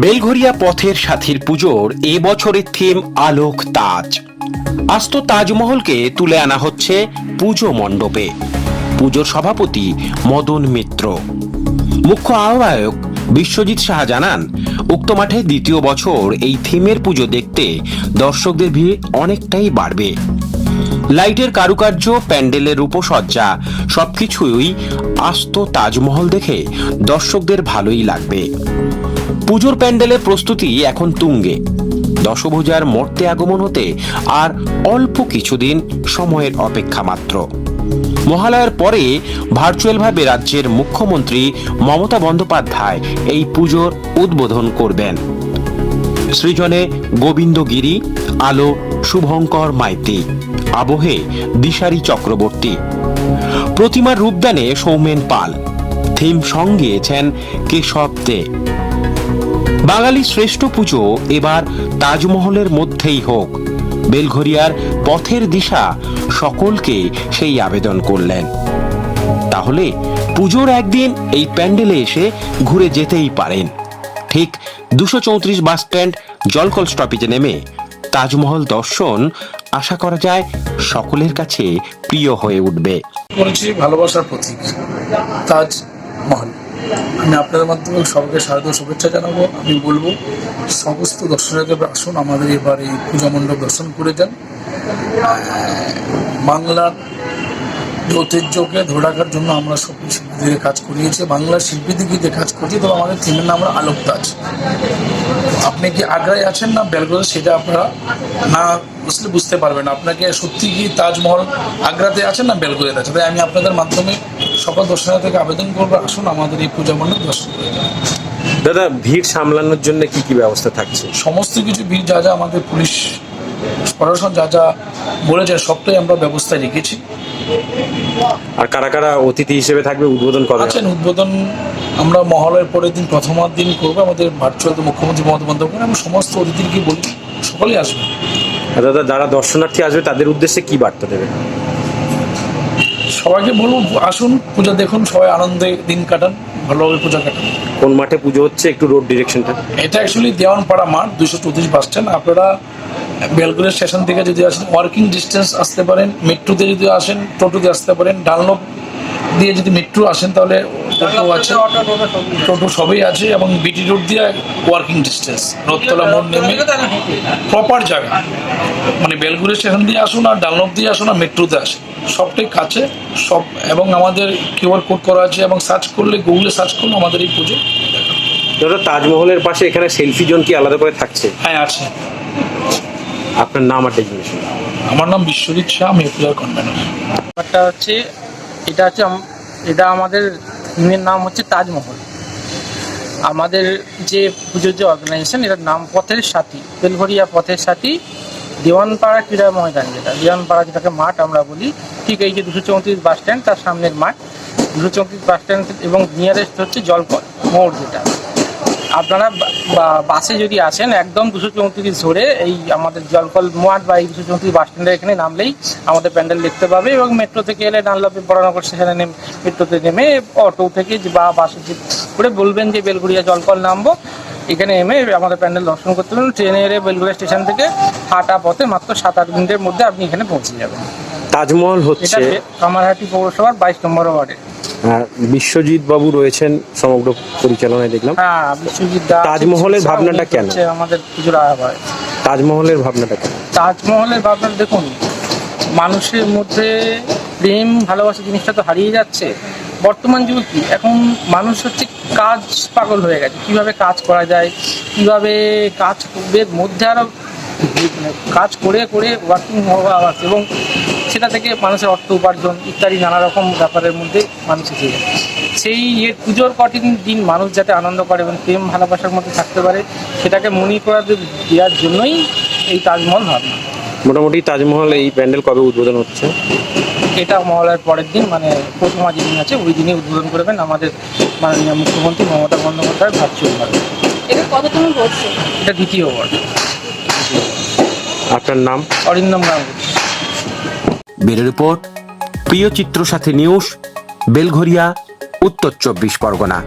বেলঘরিয়া পথের সাথীর পুজোর এ বছরের থিম আলোক তাজ। আস্ত তাজমহলকে তুলে আনা হচ্ছে পুজো মণ্ডপে। পুজোর সভাপতি মদন মিত্র। মুখ্য আহ্বায়ক বিশ্বজিৎ সাহা জানান, উক্ত মাঠে দ্বিতীয় বছর এই থিমের পুজো দেখতে দর্শকদের ভিড় অনেকটাই বাড়বে। লাইটের কারুকার্য, প্যান্ডেলের রূপসজ্জা, সবকিছুই আস্ত তাজমহল দেখে দর্শকদের ভালোই লাগবে। পুজোর প্যান্ডেলের প্রস্তুতি এখন তুঙ্গে। দশভূজার মর্তে আগমন হতে আর অল্প কিছুদিন সময়ের অপেক্ষা মাত্র। মহালয়ার পরে ভার্চুয়ালভাবে রাজ্যের মুখ্যমন্ত্রী মমতা বন্দ্যোপাধ্যায় এই পুজোর উদ্বোধন করবেন। সৃজনে গোবিন্দগিরি, আলো শুভঙ্কর মাইতি। আবহে দিশারি চক্রবর্তী। প্রতিমার রূপদানে সৌমেন পাল। থিম সং গিয়েছেন কেশব দে। বাঙালি শ্রেষ্ঠ পুজো এবার তাজমহলের মধ্যেই হোক। বেলঘরিয়ার পথের দিশা সকলকে সেই আবেদন করলেন। তাহলে পুজোর একদিন এই প্যান্ডেলে এসে ঘুরে যেতেই পারেন। ঠিক দুশো চৌত্রিশ বাস স্ট্যান্ড জলকল স্টপেজে নেমে তাজমহল দর্শন আশা করা যায় সকলের কাছে প্রিয় হয়ে উঠবে। বলছি ভালোবাসার প্রতীক তাজমহল আমি আপনাদের মাধ্যমে সবাইকে শারদীয় শুভেচ্ছা জানাব। আমি বলব, সমস্ত দর্শকদের আসুন, আমাদের এবার এই পূজা মণ্ডপ দর্শন করে যান। বাংলার ঐতিহ্যকে ধরে রাখার জন্য আমরা সব শিল্পীদের কাজ করিয়েছি। বাংলার শিল্পীদেরকে যে কাজ করছি তবে আমাদের থিমের নাম আমরা আলোক তাজ আপনি কি আগ্রায় আছেন না বেলগোজে সেটা আপনারা না বুঝলে বুঝতে পারবেন। আপনাকে সত্যি কি তাজমহল আগ্রাতে আছেন না বেলগোজেতে আছে তাই আমি আপনাদের মাধ্যমে সকল দর্শনার্থীকে আবেদন করব। আসুন আমাদের এই পূজা মণ্ডপ দর্শন করে যান। দাদা ভিড় সামলানোর জন্য কি কি ব্যবস্থা থাকছে? সমস্ত কিছু ভিড় যা যা আমাদের পুলিশ প্রশাসন যা যা বলেছে সবটাই আমরা ব্যবস্থায় রেখেছি। আর কারা কারা অতিথি হিসেবে থাকবে উদ্বোধন কবে আছেন উদ্বোধন আমরা মহালয়ের পরের দিন প্রথমার দিন করব আমাদের ভার্চুয়াল মুখ্যমন্ত্রী মমতা বন্দ্যোপাধ্যায় আমি সমস্ত অতিথিকে বলি সকলেই আসবে। দাদা যারা দর্শনার্থী আসবে তাদের উদ্দেশ্যে কি বার্তা দেবে? সবাইকে বলব আসুন পূজা দেখুন সবাই আনন্দে দিন কাটান। ভালোভাবে পূজা কাটান। কোন মাঠে পুজো হচ্ছে একটু রোড ডিরেকশনটা এটা অ্যাকচুয়ালি দেওয়ানপাড়া মাঠ দুশো চৌত্রিশ বাস স্ট্যান্ড আপনারা বেলগুড়ি স্টেশন থেকে যদি আসেন ওয়ার্কিং ডিস্টেন্স আসতে পারেন মেট্রোতে যদি আসেন টোটোতে আসতে পারেন ডানলপ দিয়ে যদি মেট্রো আসেন তাহলে টোটো আছে। টোটো সবই আছে। এবং বিটি রোড দিয়ে ওয়ার্কিং ডিস্টেন্স রথতলা মোড় নেমে প্রপার জায়গা। মানে বেলগুড়ি স্টেশন দিয়ে আসুন আর ডানলপ দিয়ে আসুন আর মেট্রোতে আসুন। সবটাই কাছে সব এবং আমাদের কিউআর কোড করা আছে এবং সার্চ করলে গুগলে সার্চ করলে আমাদের এই পুজো দাদা তাজমহলের পাশে এখানে সেলফি জোন কি আলাদা করে থাকছে? হ্যাঁ আছে। আপনার নাম আর ডেজিগনেশন আমার নাম বিশ্বজিৎ শাহ আমি পূজার কনভেনার ব্যাপারটা হচ্ছে এটা হচ্ছে এটা আমাদের থিমের নাম হচ্ছে তাজমহল। আমাদের যে পুজোর যে অর্গানাইজেশন এটার নাম পথের সাথী বেলঘরিয়া পথের সাথী, দেওয়ানপাড়া ক্রীড়া ময়দান যেটা, দেওয়ানপাড়া যেটাকে মাঠ আমরা বলি, ঠিক এই যে দুশো চৌত্রিশ বাস স্ট্যান্ড তার সামনের মাঠ। দুশো চৌত্রিশ বাস স্ট্যান্ড এবং নিয়ারেস্ট হচ্ছে জলকল মোড় যেটা। আপনারা বাসে যদি আসেন একদম দুশো চৌত্রিশ ধরে এই আমাদের জলকল মোয়াট বা এই দুশো চৌত্রিশ বাস স্ট্যান্ডের এখানে নামলেই আমাদের প্যান্ডেল দেখতে পাবে এবং মেট্রো থেকে এলে ডানলপে বড়নগর স্টেশনে নেমে মেট্রোতে নেমে অটো থেকে বা বাসে করে বলবেন যে বেলগুড়িয়া জলকল নামবো এখানে এমে আমাদের প্যান্ডেল দর্শন করতে পারবেন। ট্রেনে এলে বেলগুড়িয়া স্টেশন থেকে হাঁটা পথে মাত্র সাত আট মিনিটের মধ্যে আপনি এখানে পৌঁছে যাবেন। তাজমহল হচ্ছে কামারহাটি পৌরসভার বাইশ নম্বর ওয়ার্ডে। আহ, বিশ্বজিৎ বাবু রয়েছেন সমগ্র পরিচালনায় দেখলাম। হ্যাঁ তাজমহলের ভাবনাটা কেন? আমাদের পুজোর আহ্বায়ক। তাজমহলের ভাবনাটা কেন তাজমহলের ভাবনা দেখুন মানুষের মধ্যে প্রেম ভালোবাসা জিনিসটা তো হারিয়ে যাচ্ছে। বর্তমান যুগ কি? এখন মানুষ হচ্ছে কাজ পাগল হয়ে গেছে। কীভাবে কাজ করা যায়? কীভাবে কাজ করবে মধ্যে আরও কাজ করে করে ওয়ার্কিং আওয়ার্স এবং সেটা থেকে মানুষের অর্থ উপার্জন ইত্যাদি নানা রকম ব্যাপারের মধ্যে মানুষ এসে যায়। সেই ইয়ে পুজোর কঠিন দিন মানুষ যাতে আনন্দ করে এবং প্রেম ভালোবাসার মধ্যে থাকতে পারে সেটাকে মনি করা দেওয়ার জন্যই এই তাজমহল ভাবনা। মোটামুটি তাজমহল এই প্যান্ডেল কবে উদ্বোধন হচ্ছে? এটা মহলার পরের দিন মানে প্রথমা যেদিন আছে ওই দিনই উদ্বোধন করবেন আমাদের মাননীয় মুখ্যমন্ত্রী মমতা বন্দ্যোপাধ্যায় ভার্চুয়ালভাবে এটা কততম বর্ষ? এটা দ্বিতীয় ওয়ার্ড আপনার নাম? অরিন্দম গাঙ্গুলি ব্যুরো রিপোর্ট প্রিয় চিত্র সাথে নিউজ বেলঘরিয়া উত্তর চব্বিশ পরগনা।